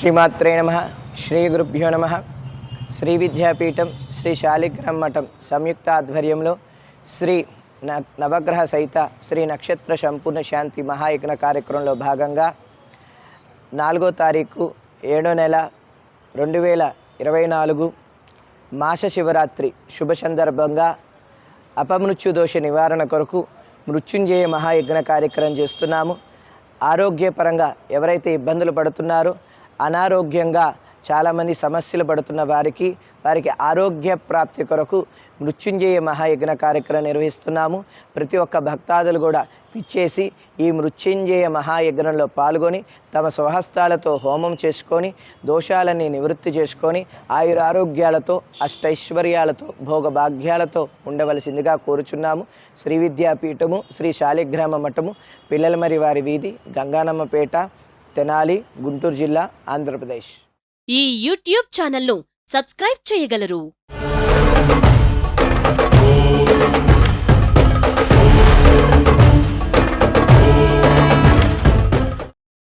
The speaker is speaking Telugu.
శ్రీమాత్రే నమ. శ్రీ గురుభ్యో నమ. శ్రీ విద్యాపీఠం శ్రీ శాలిగ్రామ్ మఠం సంయుక్త ఆధ్వర్యంలో శ్రీ న- నవగ్రహ సహిత శ్రీ నక్షత్ర సంపూర్ణ శాంతి మహాయజ్ఞ కార్యక్రమంలో భాగంగా నాలుగో తారీఖు ఏడో నెల రెండు వేల ఇరవై నాలుగు మాస శివరాత్రి శుభ సందర్భంగా అపమృత్యు దోష నివారణ కొరకు మృత్యుంజయ మహాయజ్ఞ కార్యక్రమం చేస్తున్నాము. ఆరోగ్యపరంగా ఎవరైతే ఇబ్బందులు పడుతున్నారో అనారోగ్యంగా చాలామంది సమస్యలు పడుతున్న వారికి వారికి ఆరోగ్య ప్రాప్తి కొరకు మృత్యుంజయ మహాయజ్ఞ కార్యక్రమం నిర్వహిస్తున్నాము. ప్రతి ఒక్క భక్తాదులు కూడా పిచ్చేసి ఈ మృత్యుంజయ మహాయజ్ఞంలో పాల్గొని తమ స్వహస్తాలతో హోమం చేసుకొని దోషాలన్నీ నివృత్తి చేసుకొని ఆయురారోగ్యాలతో అష్టైశ్వర్యాలతో భోగభాగ్యాలతో ఉండవలసిందిగా కోరుచున్నాము. శ్రీ విద్యాపీఠము శ్రీ శాలిగ్రామ మఠము పిల్లలమరి వారి వీధి గంగానమ్మపేట తెనాలి గుంటూరు జిల్లా ఆంధ్రప్రదేశ్. ఈ యూట్యూబ్ ఛానల్ను సబ్స్క్రైబ్ చేయగలరు.